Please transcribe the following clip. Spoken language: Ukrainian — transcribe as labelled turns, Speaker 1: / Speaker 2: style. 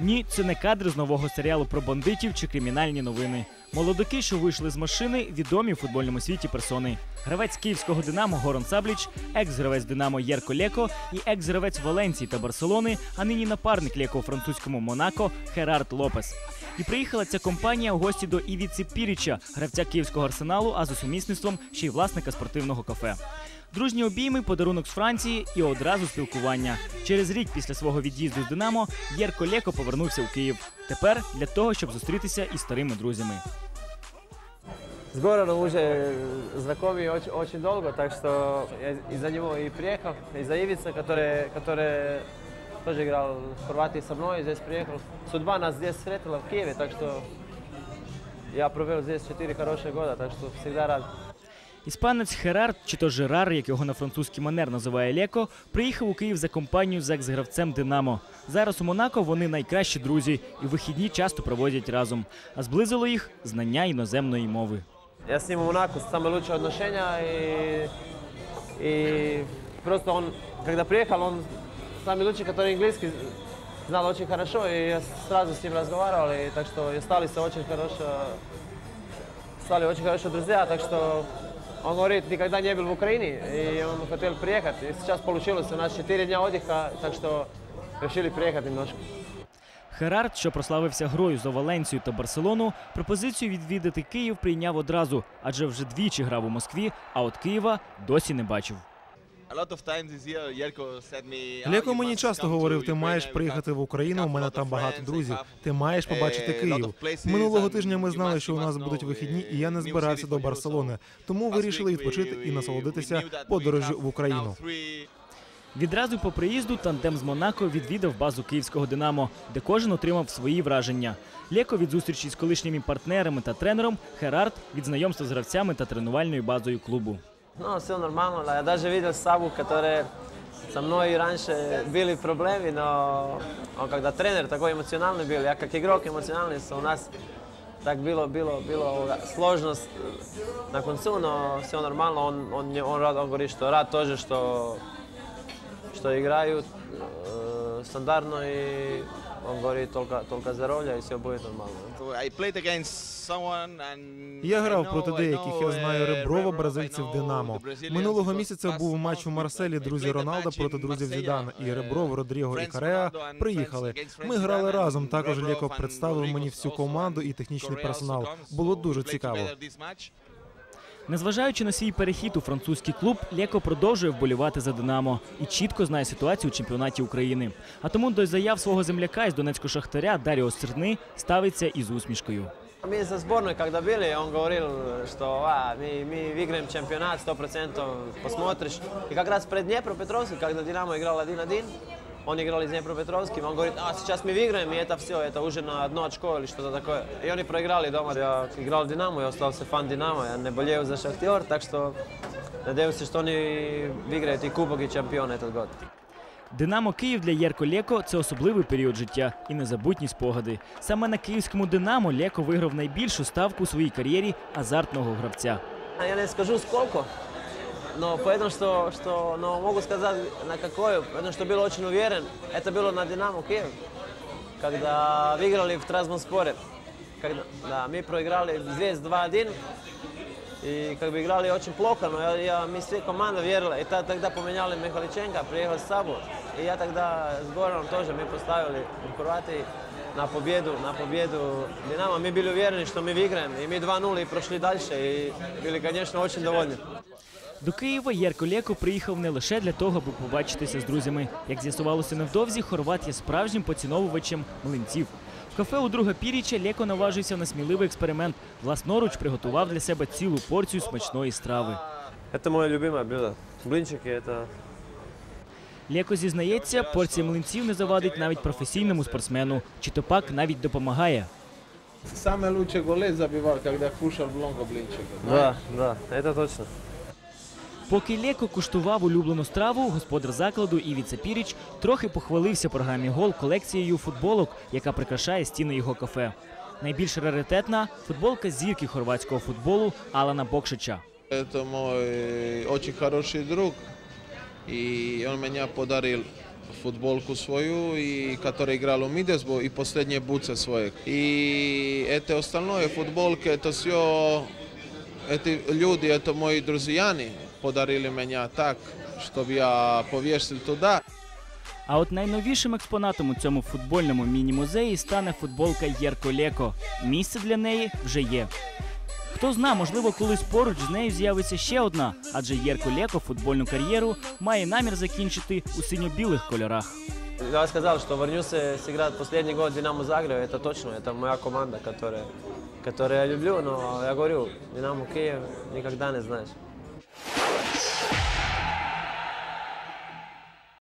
Speaker 1: Ні, це не кадри з нового серіалу про бандитів чи кримінальні новини. Молодики, що вийшли з машини, відомі в футбольному світі персони. Гравець київського Динамо Горон Сабліч, екс-гравець Динамо Єрко Леко і екс-гравець Валенції та Барселони, а нині напарник Леко у французькому Монако Херард Лопес. І приїхала ця компанія у гості до Івіці Піріча, гравця київського арсеналу, а за сумісництвом ще й власника спортивного кафе Дружні обійми, подарунок з Франції і одразу спілкування. Через рік після свого від'їзду з Динамо Єрко Леко повернувся у Київ. Тепер для того, щоб зустрітися із старими друзями.
Speaker 2: С Гораном уже знакомы очень, очень долго, так что я из-за него и приехал, из-за Ивица, который, который тоже играл в Хорватии со мной, здесь приехал. Судьба нас здесь встретила в Киеве, так что я провел здесь 4 хорошие года, так что всегда рад.
Speaker 1: Іспанець Херард, чи то Жерар, як його на французький манер називає Леко, приїхав у Київ за компанію з екс-гравцем Динамо. Зараз у Монако вони найкращі друзі і вихідні часто проводять разом. А зблизило їх знання іноземної мови.
Speaker 2: Я с ним в Монако самые лучшие отношения, и, и просто он, когда приехал, он самый лучший, который английский знал очень хорошо, и я сразу с ним разговаривал, и так что и остались очень хорошие, стали очень хорошие друзья, так что он говорит, никогда не был в Украине, и он хотел приехать, и сейчас получилось, у нас 4 дня отдыха, так что решили приехать немножко.
Speaker 1: Херард, що прославився грою за Валенцію та Барселону, пропозицію відвідати Київ прийняв одразу, адже вже двічі грав у Москві, а от Києва досі не бачив.
Speaker 3: Леко мені часто говорив, ти маєш приїхати в Україну. У мене там багато друзів. Ти маєш побачити Київ. Минулого тижня ми знали, що у нас будуть вихідні, і я не збирався до Барселони. Тому вирішили відпочити і насолодитися подорожю в Україну.
Speaker 1: Відразу по приїзду тандем з Монако відвідав базу київського Динамо, де кожен отримав свої враження. Леко від зустрічі з колишніми партнерами та тренером, Херард від знайомства з гравцями та тренувальною базою клубу.
Speaker 2: No, sve normalno, ja daže vidio Sabu, katore sa mnoj i ranše bili problemi, no on kak da trener tako emocionalni bili, a kak igrok emocionalni su u nas, tak bilo, bilo, bilo ovoga, složnost na koncu, no sve normalno, on, on, on, rad, on govori što rad tože što, što igraju e, standardno i он говорит только, только здоровья, и все будет нормально.
Speaker 3: Я грав проти деяких. Я знаю Реброва, бразильців Динамо. Минулого місяця був матч у Марселі. Друзі Роналда проти друзів Зідана. І Ребров, Родріго і Кареа приїхали. Ми грали разом. Також Леко представив мені всю команду і технічний персонал. Було дуже цікаво.
Speaker 1: Незважаючи на свій перехід у французький клуб, Леко продовжує вболівати за Динамо і чітко знає ситуацію у чемпіонаті України. А тому до заяв свого земляка із Донецького шахтаря Даріо Стерни ставиться із усмішкою.
Speaker 2: Мы за сборной, когда были, он говорил, что а, мы, мы выиграем чемпионат, 100% посмотришь. И как раз пред Днепропетровском, когда Динамо играл 1-1, он играл из Днепропетровским, он говорит, а сейчас мы выиграем, и это все, это уже на одно очко или что-то такое. И они проиграли дома. Я играл в Динамо, я остался фан Динамо, я не болею за Шахтер, так что надеюсь, что они выиграют и Кубок, и чемпион этот год.
Speaker 1: Динамо Київ для Єрко Леко це особливий період життя і незабутні спогади. Саме на київському Динамо Леко виграв найбільшу ставку у своїй кар'єрі азартного гравця.
Speaker 2: Я не скажу No, po jednom što, što no, mogu skazati na kakoju, jedno što je bilo očin uvjeren, eto bilo na Dinamo Kijev, kada vi igrali v Trazmon Spore, kada da, mi proigrali Zvijezd 2-1 i kada bi igrali očin plokano, ja, ja, mi svi komanda vjerila i tad takda pomenjali Mihaličenka, prijehao Sabu i ja takda s Goranom tože mi postavili u Hrvatiji na pobjedu, na pobjedu Dinama. Mi bili uvjereni što mi vi igrajemo i mi 2-0 i prošli dalje i bili kanječno očin dovoljni.
Speaker 1: До Києва Єрко Леко приїхав не лише для того, аби побачитися з друзями. Як з'ясувалося невдовзі, Хорват є справжнім поціновувачем млинців. В кафе у друга Піріча Леко наважився на сміливий експеримент. Власноруч приготував для себе цілу порцію смачної страви.
Speaker 2: Это мое любимое блюдо. Блинчики это
Speaker 1: Леко зізнається, порція млинців не завадить навіть професійному спортсмену, чи то пак навіть допомагає.
Speaker 4: Самое лучшее голы забивал, когда кушал много блинчиков.
Speaker 2: Да, да, это точно.
Speaker 1: Поки Леко куштував улюблену страву, господар закладу Івіца Піріч трохи похвалився програмі гол колекцією футболок, яка прикрашає стіни його кафе. Найбільш раритетна футболка зірки хорватського футболу Алана Бокшича.
Speaker 4: Это мой очень хороший друг, и он меня подарил футболку свою, и который играл у Мидесбо, и последние бутсы свои. И это остальное, футболки, это все, эти люди, это мои друзья, подарили меня так, чтобы я повесил туда.
Speaker 1: А от найновішим експонатом у цьому футбольному міні-музеї стане футболка Єрко Леко. Місце для неї вже є. Хто зна, можливо, колись поруч з нею з'явиться ще одна, адже Єрко Леко футбольну кар'єру має намір закінчити у синьо-білих кольорах.
Speaker 2: Я сказал, что вернусь сыграть последний год в Динамо Загреб, это точно, это моя команда, которая, которую я люблю, но я говорю, Динамо Киев никогда не знаешь.